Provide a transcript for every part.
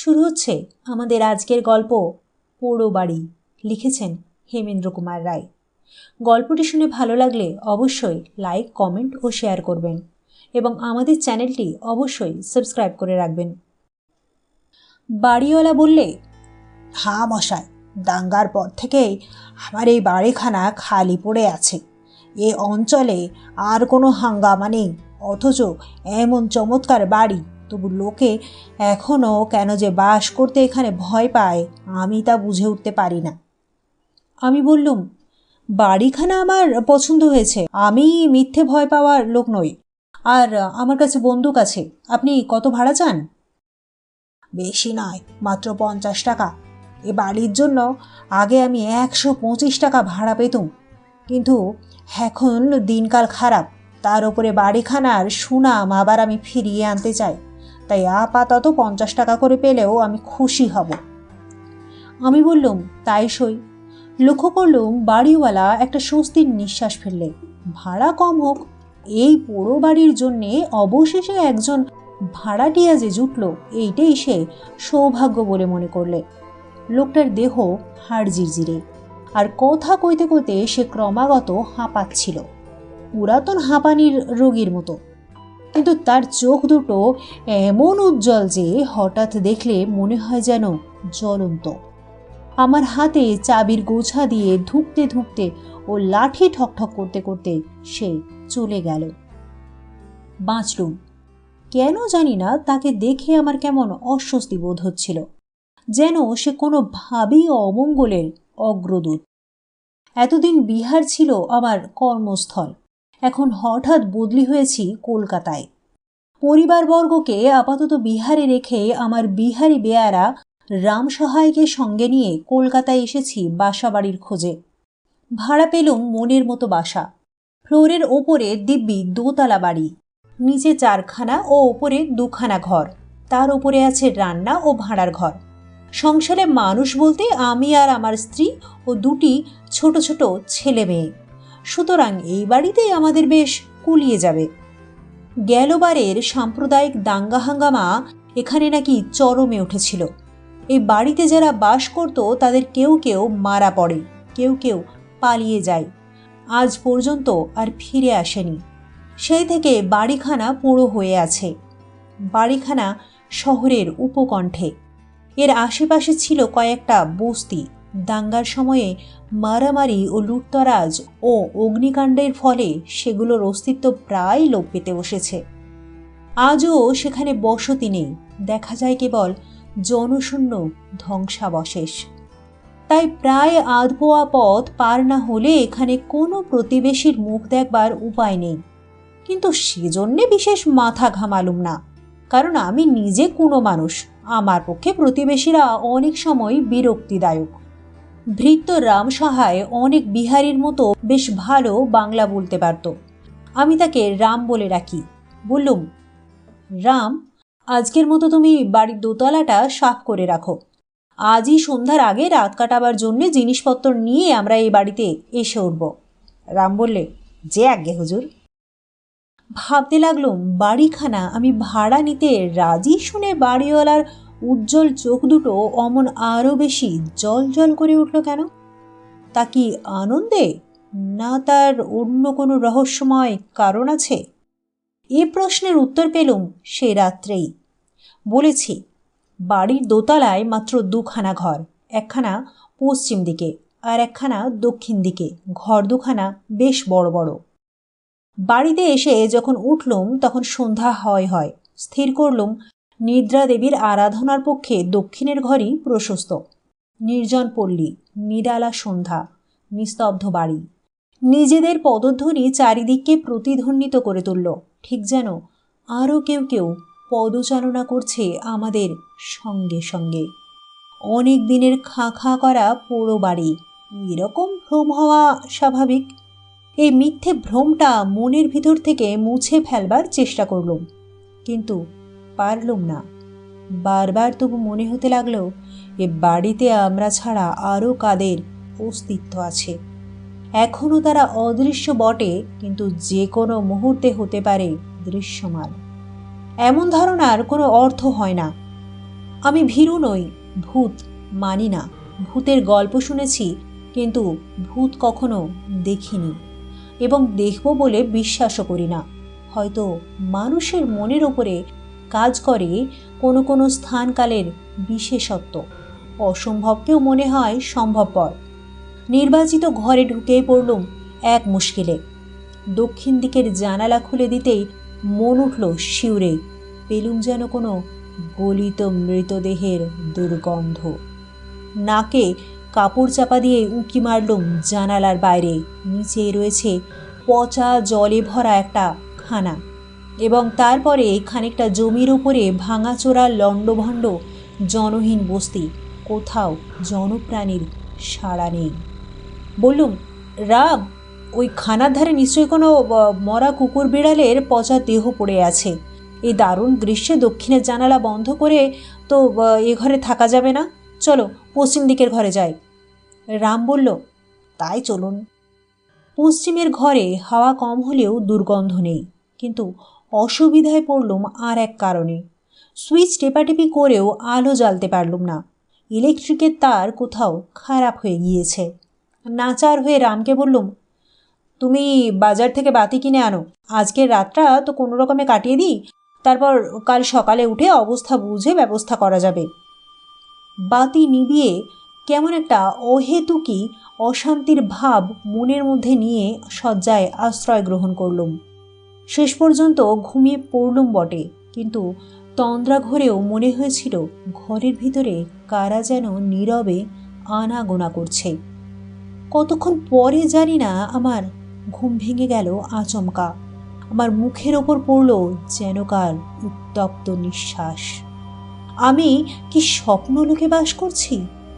শুরু হচ্ছে আমাদের আজকের গল্প পোড়ো বাড়ি লিখেছেন হেমেন্দ্র কুমার রায়। গল্পটি শুনে ভালো লাগলে অবশ্যই লাইক, কমেন্ট ও শেয়ার করবেন এবং আমাদের চ্যানেলটি অবশ্যই সাবস্ক্রাইব করে রাখবেন। বাড়িওয়ালা বললে হ্যাঁ মশাই, দাঙ্গার পর থেকেই আমার এই বাড়িখানা খালি পড়ে আছে। এ অঞ্চলে আর কোনো হাঙ্গামা নেই, অথচ এমন চমৎকার বাড়ি তবু লোকে এখনও কেন যে বাস করতে এখানে ভয় পায়, আমি তা বুঝে উঠতে পারি না। আমি বললুম, বাড়িখানা আমার পছন্দ হয়েছে, আমি মিথ্যে ভয় পাওয়ার লোক নই। আর আমার কাছে বন্দুক আছে, আপনি কত ভাড়া চান? বেশি নয়, মাত্র পঞ্চাশ টাকা। এ বাড়ির জন্য আগে আমি একশো পঁচিশ টাকা ভাড়া পেতুম। কিন্তু এখন দিনকাল খারাপ, তার উপরে বাড়িখানার সুনাম আবার আমি ফিরিয়ে আনতে চাই। তাই আপাতত পঞ্চাশ টাকা করে পেলেও আমি খুশি হব। আমি বললুম, তাই সই। লক্ষ্য করলুম, বাড়িওয়ালা একটা স্বস্তির নিঃশ্বাস ফেললে। ভাড়া কম হোক, এই পোড়ো বাড়ির জন্যে অবশেষে একজন ভাড়াটিয়া যে জুটল, এইটাই সে সৌভাগ্য বলে মনে করলে। লোকটার দেহ হাড় জিরজিরে, আর কথা কইতে কইতে সে ক্রমাগত হাঁপাচ্ছিল। পুরাতন হাঁপানির রোগীর মতো। কিন্তু তার চোখ দুটো এমন উজ্জ্বল যে হঠাৎ দেখলে মনে হয় যেন জ্বলন্ত। আমার হাতে চাবির গোছা দিয়ে ধুঁকতে ধুঁকতে ও লাঠি ঠকঠক করতে করতে সে চলে গেল। বাঁচলুম। কেন জানি না তাকে দেখে আমার কেমন অস্বস্তি বোধ হচ্ছিল, যেন সে কোনো ভাবেই অমঙ্গলের অগ্রদূত। এতদিন বিহার ছিল আমার কর্মস্থল। এখন হঠাৎ বদলি হয়েছি কলকাতায়। পরিবারবর্গকে আপাতত বিহারে রেখে আমার বিহারি বেয়ারা রাম সহায়কে সঙ্গে নিয়ে কলকাতায় এসেছি বাসা বাড়ির খোঁজে। ভাড়া পেলুম মনের মতো বাসা। ফ্লোরের ওপরে দিব্যি দোতলা বাড়ি, নিচে চারখানা ও ওপরে দুখানা ঘর, তার ওপরে আছে রান্না ও ভাড়ার ঘর। সংসারে মানুষ বলতে আমি আর আমার স্ত্রী ও দুটি ছোট ছোট ছেলে মেয়ে। সুতরাং এই বাড়িতেই আমাদের বেশ কুলিয়ে যাবে। গেলবারের সাম্প্রদায়িক দাঙ্গা হাঙ্গামা এখানে নাকি চরমে উঠেছিল। এই বাড়িতে যারা বাস করত, তাদের কেউ কেউ মারা পড়ে, কেউ কেউ পালিয়ে যায়। আজ পর্যন্ত আর ফিরে আসেনি। সেই থেকে বাড়িখানা পুরো হয়ে আছে। বাড়িখানা শহরের উপকণ্ঠে। এর আশেপাশে ছিল কয়েকটা বস্তি। দাঙ্গার সময়ে মারামারি ও লুটতরাজ ও অগ্নিকাণ্ডের ফলে সেগুলোর অস্তিত্ব প্রায় লোপ পেতে বসেছে। আজও সেখানে বসতি নেই। দেখা যায় কেবল জনশূন্য ধ্বংসাবশেষ। তাই প্রায় আধপোয়া পথ পার না হলে এখানে কোনো প্রতিবেশীর মুখ দেখবার উপায় নেই। কিন্তু সেজন্যে বিশেষ মাথা ঘামালুম না। কারণ আমি নিজে কোনো মানুষ। আমার পক্ষে প্রতিবেশীরা অনেক সময় বিরক্তিদায়ক। ভৃত্য রাম সহায় অনেক বিহারীর মতো বেশ ভালো বাংলা বলতে পারত। আমি তাকে রাম বলে রাখি। বললুম, রাম, আজকের মতো তুমি বাড়ির দোতলাটা সাফ করে রাখো। আজই সন্ধ্যার আগে রাত কাটাবার জন্যে জিনিসপত্র নিয়ে আমরা এই বাড়িতে এসে উঠব। রাম বললে, যে আজ্ঞে হুজুর। ভাবতে লাগলুম, বাড়িখানা আমি ভাড়া নিতে রাজি শুনে বাড়িওয়ালার উজ্জ্বল চোখ দুটো অমন আরও বেশি জল জল করে উঠল কেন? তা কি আনন্দে? না তার অন্য কোনো রহস্যময় কারণ আছে? এ প্রশ্নের উত্তর পেলুম সে রাত্রেই। বলেছি, বাড়ির দোতলায় মাত্র দুখানা ঘর, একখানা পশ্চিম দিকে আর একখানা দক্ষিণ দিকে। ঘর দুখানা বেশ বড় বড়। বাড়িতে এসে যখন উঠলুম তখন সন্ধ্যা হয় হয়, স্থির করলুম নিদ্রা দেবীর আরাধনার পক্ষে দক্ষিণের ঘরই প্রশস্ত। নির্জন পল্লী, নিরালা সন্ধ্যা, নিস্তব্ধ বাড়ি। নিজেদের পদধ্বনি চারিদিককে প্রতিধ্বনিত করে তুলল। ঠিক যেন আরও কেউ কেউ পদচালনা করছে আমাদের সঙ্গে সঙ্গে। অনেক দিনের খাঁ খাঁ করা পোড়ো বাড়ি। এরকম ভ্রম হওয়া স্বাভাবিক। এই মিথ্যে ভ্রমটা মনের ভিতর থেকে মুছে ফেলবার চেষ্টা করলুম। কিন্তু পারলুম না। বারবার তবু মনে হতে লাগল, এ বাড়িতে আমরা ছাড়া আরও কাদের অস্তিত্ব আছে। এখনও তারা অদৃশ্য বটে, কিন্তু যে কোনো মুহূর্তে হতে পারে দৃশ্যমান। এমন ধারণার কোনো অর্থ হয় না। আমি ভীরু নই, ভূত মানি না। ভূতের গল্প শুনেছি, কিন্তু ভূত কখনো দেখিনি। এবং দেখব বলে বিশ্বাসও করি না। হয়তো মানুষের মনের ওপরে কাজ করে কোনো কোনো স্থানকালের বিশেষত্ব। অসম্ভবকেও মনে হয় সম্ভবপর। নির্বাচিত ঘরে ঢুকেই পড়লুম এক মুশকিলে। দক্ষিণ দিকের জানালা খুলে দিতেই মন উঠল শিউরে। পেলুম যেন কোনো গলিত মৃতদেহের দুর্গন্ধ। নাকে কাপড় চাপা দিয়ে উঁকি মারলুম জানালার বাইরে। নিচে রয়েছে পচা জলে ভরা একটা খানা। এবং তারপরে খানিকটা জমির উপরে ভাঙাচোরা লণ্ডভণ্ড জনহীন বস্তি। কোথাও জনপ্রাণীর সাড়া নেই। বললুম, রাগ? ওই খানার ধারে নিশ্চয়ই কোনো মরা কুকুর বিড়ালের পচা দেহ পড়ে আছে। এই দারুণ গ্রীষ্মে দক্ষিণের জানালা বন্ধ করে তো এ ঘরে থাকা যাবে না। চলো, পশ্চিম দিকের ঘরে যাই। রাম বলল, তাই চলুন। পশ্চিমের ঘরে হাওয়া কম হলেও দুর্গন্ধ নেই। কিন্তু অসুবিধায় পড়লুম আর এক কারণে। সুইচ টেপাটেপি করেও আলো জ্বালতে পারলুম না। ইলেকট্রিকের তার কোথাও খারাপ হয়ে গিয়েছে। নাচার হয়ে রামকে বললুম, তুমি বাজার থেকে বাতি কিনে আনো। আজকের রাতটা তো কোনো রকমে কাটিয়ে দিই। তারপর কাল সকালে উঠে অবস্থা বুঝে ব্যবস্থা করা যাবে। বাতি নিভিয়ে কেমন একটা অহেতুকি, অশান্তির ভাব মনের মধ্যে নিয়ে শয্যায় আশ্রয় গ্রহণ করলুম। শেষ পর্যন্ত ঘুমিয়ে পড়লুম বটে, কিন্তু তন্দ্রা ঘরেও মনে হয়েছিল ঘরের ভিতরে কারা যেন নীরবে আনাগোনা করছে। কতক্ষণ পরে জানি না আমার ঘুম ভেঙে গেল আচমকা। আমার মুখের ওপর পড়ল যেন কার উত্তপ্ত নিঃশ্বাস। আমি কি স্বপ্নলোকে বাস করছি?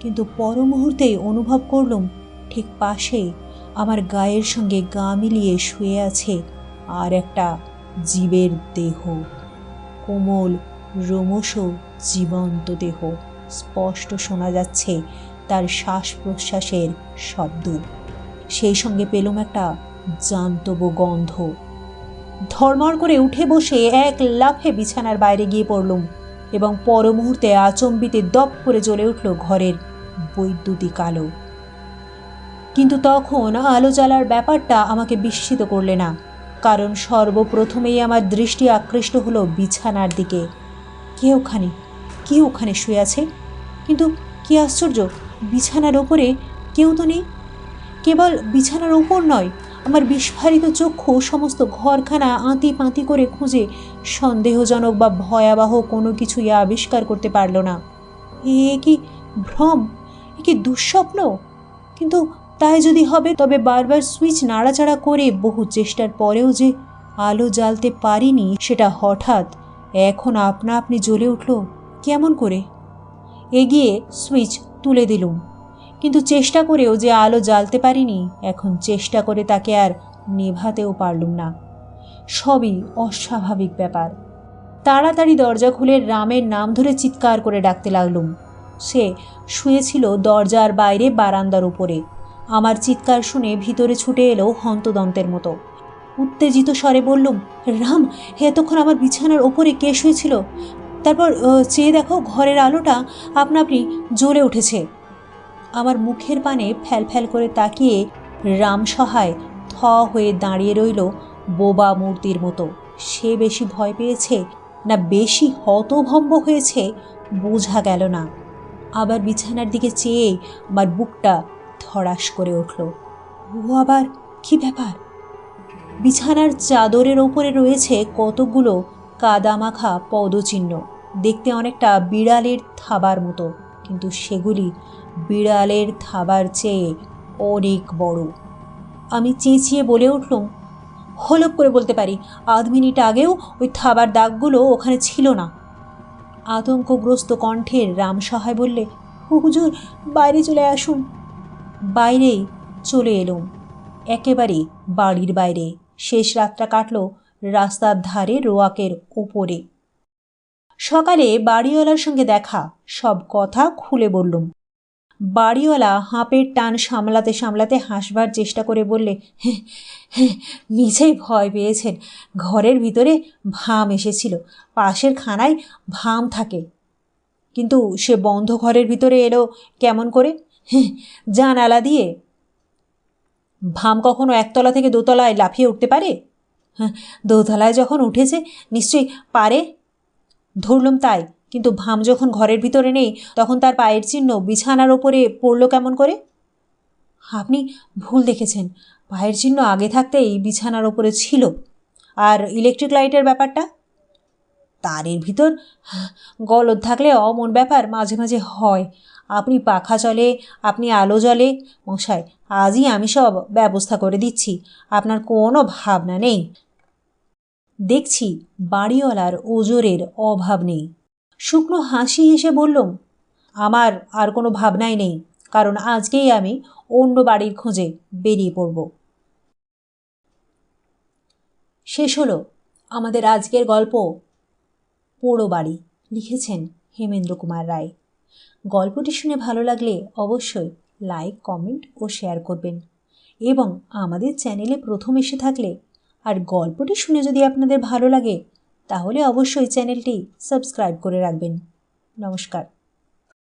কিন্তু পর মুহূর্তেই অনুভব করলুম, ঠিক পাশে আমার গায়ের সঙ্গে গা মিলিয়ে শুয়ে আছে আর একটা জীবের দেহ। কোমল, রোমশ জীবন্ত দেহ। স্পষ্ট শোনা যাচ্ছে তার শ্বাস প্রশ্বাসের শব্দ। সেই সঙ্গে পেলুম একটা জান্তব গন্ধ। ধর্মর করে উঠে বসে এক লাফে বিছানার বাইরে গিয়ে পড়লুম এবং পর মুহূর্তে আচম্বিতে দপ করে জ্বলে উঠল ঘরের বৈদ্যুতিক আলো। কিন্তু তখন আলো জ্বালার ব্যাপারটা আমাকে বিস্মিত করলে না। কারণ সর্বপ্রথমেই আমার দৃষ্টি আকৃষ্ট হলো বিছানার দিকে। কে ওখানে? কে ওখানে শুয়ে আছে? কিন্তু কি আশ্চর্য, বিছানার ওপরে কেউ তো নেই। কেবল বিছানার ওপর নয়, আমার বিস্ফারিত চক্ষু সমস্ত ঘরখানা আঁতি পাঁতি করে খুঁজে সন্দেহজনক বা ভয়াবহ কোনো কিছুই আবিষ্কার করতে পারল না। এ কি ভ্রম? এ কি দুঃস্বপ্ন? কিন্তু তাই যদি হবে, তবে বারবার সুইচ নাড়াচাড়া করে বহু চেষ্টার পরেও যে আলো জ্বালতে পারিনি, সেটা হঠাৎ এখন আপনা আপনি জ্বলে উঠল। কেমন করে? এগিয়ে সুইচ তুলে দিলুম। কিন্তু চেষ্টা করেও যে আলো জ্বালতে পারিনি, এখন চেষ্টা করে তাকে আর নেভাতেও পারলুম না। সবই অস্বাভাবিক ব্যাপার। তাড়াতাড়ি দরজা খুলে রামের নাম ধরে চিৎকার করে ডাকতে লাগলুম। সে শুয়েছিল দরজার বাইরে বারান্দার উপরে। আমার চিৎকার শুনে ভিতরে ছুটে এলো হন্তদন্তের মতো। উত্তেজিত স্বরে বললুম রাম, এতক্ষণ আমার বিছানার ওপরে কে শুয়েছিল? তারপর চেয়ে দেখো ঘরের আলোটা আপনা আপনি জ্বলে উঠেছে আমার মুখের পানে ফ্যাল করে তাকিয়ে রাম সহায় থ হয়ে দাঁড়িয়ে রইল বোবা মূর্তির মতো। সে বেশি ভয় পেয়েছে না বেশি হতভম্ব হয়েছে বোঝা গেল না। আবার বিছানার দিকে চেয়ে আমার বুকটা ধড়াস করে উঠল। ও আবার কি ব্যাপার? বিছানার চাদরের ওপরে রয়েছে কতগুলো কাদামাখা পদচিহ্ন। দেখতে অনেকটা বিড়ালের থাবার মতো, কিন্তু সেগুলি বিড়ালের থাবার চেয়ে অনেক বড়। আমি চেঁচিয়ে বলে উঠলুম, হলপ করে বলতে পারি, আধ মিনিট আগেও ওই থাবার দাগগুলো ওখানে ছিল না। আতঙ্কগ্রস্ত কণ্ঠের রাম সহায় বললে, হুজুর, বাইরে চলে আসুন। বাইরেই চলে এলুম। একেবারে বাড়ির বাইরে। শেষ রাতটা কাটল রাস্তার ধারে রোয়াকের ওপরে সকালে বাড়িওয়ালার সঙ্গে দেখা সব কথা খুলে বললুম। বাড়িওয়ালা হাঁপের টান সামলাতে সামলাতে হাসবার চেষ্টা করে বললে "হ্যাঁ, হ্যাঁ, মিছেই ভয় পেয়েছেন। ঘরের ভিতরে ভাম এসেছিল। পাশের খানায় ভাম থাকে। কিন্তু সে বন্ধ ঘরের ভিতরে এলো কেমন করে? জানালা দিয়ে। ভাম কখনো একতলা থেকে দোতলায় লাফিয়ে উঠতে পারে? হ্যাঁ দোতলায় যখন উঠেছে, নিশ্চয়ই পারে? ধরলাম তাই, কিন্তু ভাম যখন ঘরের ভিতরে নেই, তখন তার পায়ের চিহ্ন বিছানার ওপরে পড়ল কেমন করে? আপনি ভুল দেখেছেন, পায়ের চিহ্ন আগে থাকতেই বিছানার ওপরে ছিল। আর ইলেকট্রিক লাইটের ব্যাপারটা? তারের ভিতর গলদ থাকলে অমন ব্যাপার মাঝে মাঝে হয়। আপনি পাখা চলে আপনি আলো জ্বলে মশাই, আজই আমি সব ব্যবস্থা করে দিচ্ছি। আপনার কোনো ভাবনা নেই। দেখছি বাড়িওয়ালার ওজোরের অভাব নেই। শুকনো হাসি হেসে বললুম আমার আর কোনো ভাবনাই নেই, কারণ আজকেই আমি অন্য বাড়ির খোঁজে বেরিয়ে পড়ব। শেষ হলো আমাদের আজকের গল্প। পোড়ো বাড়ি, লিখেছেন হেমেন্দ্র কুমার রায়। গল্পটি শুনে ভালো লাগলে অবশ্যই লাইক কমেন্ট ও শেয়ার করবেন। এবং আমাদের চ্যানেলে প্রথম এসে থাকলে আর গল্পটি শুনে যদি আপনাদের ভালো লাগে, তাহলে অবশ্যই চ্যানেলটি সাবস্ক্রাইব করে রাখবেন। নমস্কার।